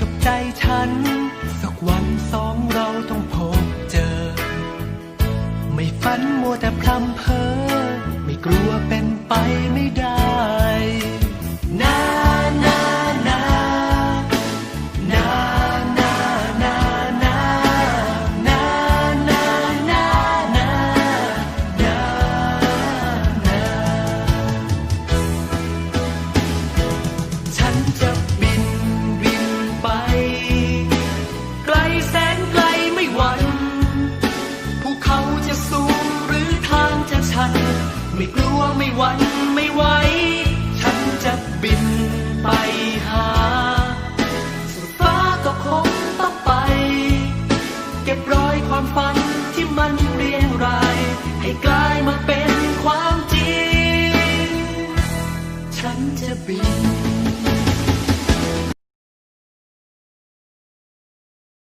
กับใจฉัน สักวันสองเราต้องพบเจอ ไม่ฝันมัวแต่พลัำเพ้อไม่กลัวเป็นไปไม่ได้ ไม่กลัวไม่หวั่นไม่ไหว ฉันจะบินไปหาสุดฟ้าก็คงต้องไป เก็บรอยความฝันที่มันเรียงราย ให้กลายมาเป็นความจริง ฉันจะบิน